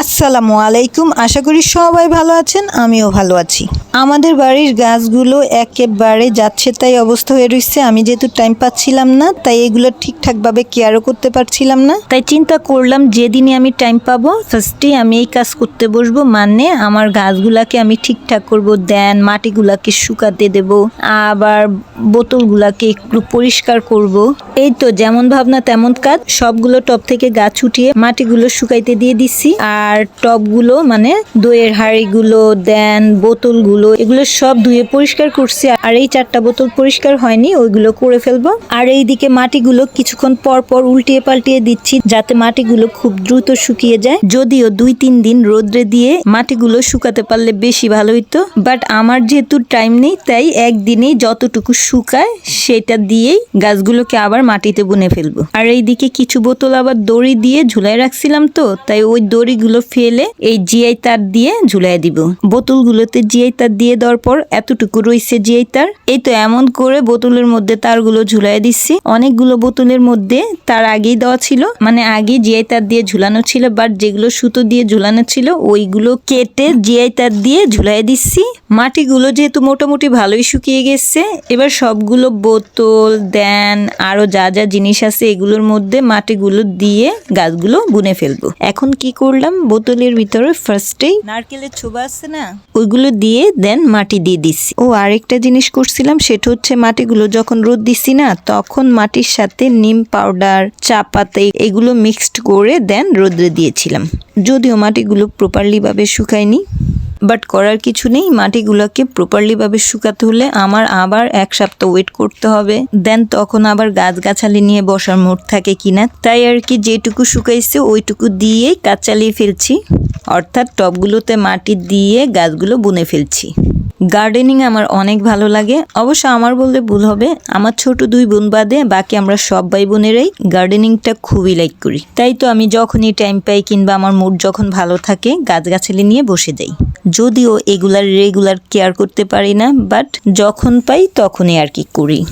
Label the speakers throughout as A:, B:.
A: আসসালামু আলাইকুম। আশা করি সবাই ভালো আছেন, আমিও ভালো আছি। আমাদের বাড়ির গাছগুলো একেবারে যাচ্ছে তাই অবস্থা হয়ে রয়েছে আমি যেহেতু টাইম পাচ্ছিলাম না, তাই এগুলো ঠিকঠাকভাবে কেয়ারও করতে পারছিলাম না। তাই চিন্তা করলাম যেদিনই আমি টাইম পাবো ফার্স্টে আমি এই কাজ করতে বসবো। মানে আমার গাছগুলাকে আমি ঠিকঠাক করব, দেন মাটিগুলাকে শুকাতে দেব, আবার বোতলগুলাকে একটু পরিষ্কার করব। এই তো যেমন ভাবনা তেমন কাজ, সবগুলো টপ থেকে গাছ উঠিয়ে মাটিগুলো শুকাইতে দিয়ে দিচ্ছি আর টবগুলো মানে দইয়ের হাঁড়িগুলো, দেন বোতলগুলো, এগুলো সব ধুয়ে পরিষ্কার করছি। আর এই চারটা বোতল পরিষ্কার হয়নি, ওইগুলো করে ফেলব। আর এইদিকে মাটিগুলো কিছুক্ষণ পর পর উল্টিয়ে পাল্টিয়ে দিচ্ছি, যাতে মাটিগুলো খুব দ্রুত শুকিয়ে যায়। যদিও দুই তিন দিন রোদ্রে দিয়ে মাটিগুলো শুকাতে পারলে বেশি ভালো হইতো। বাট আমার যেহেতু টাইম নেই, তাই একদিনেই যতটুকু শুকায়, সেটা দিয়েই গাছগুলোকে আবার মাটিতে বুনে ফেলব। আর এইদিকে কিছু বোতল আবার দড়ি দিয়ে ঝুলাই রাখছিলাম তো, তাই ওই দড়িগুলো ফেলে এই জিআই তার দিয়ে ঝুলাই দিব। বোতলগুলোতে জিআই তার দিয়ে দেওয়ার পর এতটুকু রয়েছে জিআই তার। এই তো এমন করে বোতলের মধ্যে তারগুলো ঝুলাই দিচ্ছি। অনেকগুলো বোতলের মধ্যে তার আগেই দেওয়া ছিল। মানে আগে জিআই তার দিয়ে ঝুলানো ছিল বাট যেগুলো সুতো দিয়ে ঝুলানো ছিল, ওইগুলো কেটে জিআই তার দিয়ে ঝুলাই দিচ্ছি। মাটিগুলো যেহেতু মোটামুটি ভালোই শুকিয়ে গেছে, এবার সবগুলো বোতল, দেন, আরও যা যা জিনিস আছে এগুলোর মধ্যে মাটিগুলো দিয়ে গাছগুলো বুনে ফেলব। এখন কি করলাম? বোতলের ভিতরে ফার্স্টেই নারকেলের ছোবা আছে না? ওইগুলো দিয়ে দেন মাটি দিয়ে দিছি। ও আরেকটা জিনিস করছিলাম সেটা হচ্ছে মাটিগুলো যখন রোদ দিছি না তখন মাটির সাথে নিম পাউডার চা পাতা এগুলো মিক্সড করে দেন রোদ্রে দিয়েছিলাম। যদিও মাটিগুলো প্রপারলি ভাবে শুকায়নি বাট করার কিছু নেই, মাটিগুলোকে প্রপারলিভাবে শুকাতে হলে আমার আবার এক সপ্তাহ ওয়েট করতে হবে। দেন তখন আবার গাছগাছালি নিয়ে বসার মুড থাকে কিনা, তাই আর কি যেটুকু শুকাইছে ওইটুকু দিয়েই কাজ চালিয়ে ফেলছি। অর্থাৎ টবগুলোতে মাটি দিয়ে গাছগুলো বুনে ফেলছি। গার্ডেনিং আমার অনেক ভালো লাগে। অবশ্য আমার বললে ভুল হবে। আমার ছোট দুই বোন বাদে বাকি আমরা সব ভাই বোনেরাই গার্ডেনিংটা খুবই লাইক করি। তাই তো আমি যখনই টাইম পাই কিংবা আমার মুড যখন ভালো থাকে, গাছগাছালি নিয়ে বসে যাই। যদিও এগুলার রেগুলার কেয়ার করতে পারি না বাট যখন পাই তখনই আর কি করি।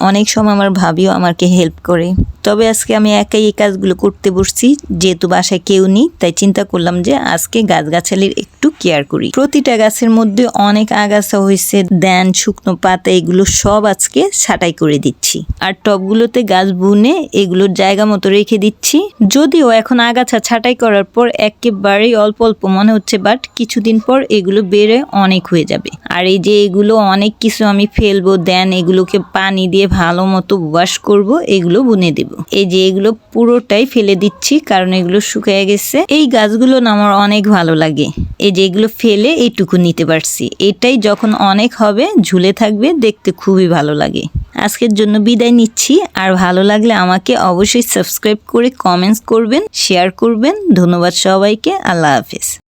A: অনেক সময় আমার ভাবিও আমাকে হেল্প করে। তবে আজকে আমি একাই এই কাজগুলো করতে বসছি, যেহেতু বাসায় কেউ নেই, তাই চিন্তা করলাম যে আজকে গাছগাছালির একটু কেয়ার করি। প্রতিটা গাছের মধ্যে অনেক আগাছা হয়েছে, দেন, শুকনো পাতা, এগুলো সব আজকে ছাটাই করে দিচ্ছি। আর টবগুলোতে গাছ বুনে এগুলোর জায়গা মতো রেখে দিচ্ছি। যদিও এখন আগাছা ছাটাই করার পর একেবারেই অল্প অল্প মনে হচ্ছে বাট কিছুদিন পর এগুলো বেড়ে অনেক হয়ে যাবে। আর এই যে এগুলো অনেক কিছু আমি ফেলব, দেন এগুলোকে পানি দিয়ে ভালো মতো ওয়াশ করব, এগুলো বুনে দেব। এই যে এগুলো পুরোটাই ফেলে দিচ্ছি, কারণ এগুলো শুকিয়ে গেছে। এই গাছগুলো আমার অনেক ভালো লাগে। এই যে এগুলো ফেলে এইটুকু নিতে পারছি। এটাই যখন অনেক হবে, ঝুলে থাকবে, দেখতে খুবই ভালো লাগে। আজকের জন্য বিদায় নিচ্ছি। আর ভালো লাগলে আমাকে অবশ্যই সাবস্ক্রাইব করে কমেন্টস করবেন শেয়ার করবেন। ধন্যবাদ সবাইকে। আল্লাহ হাফেজ।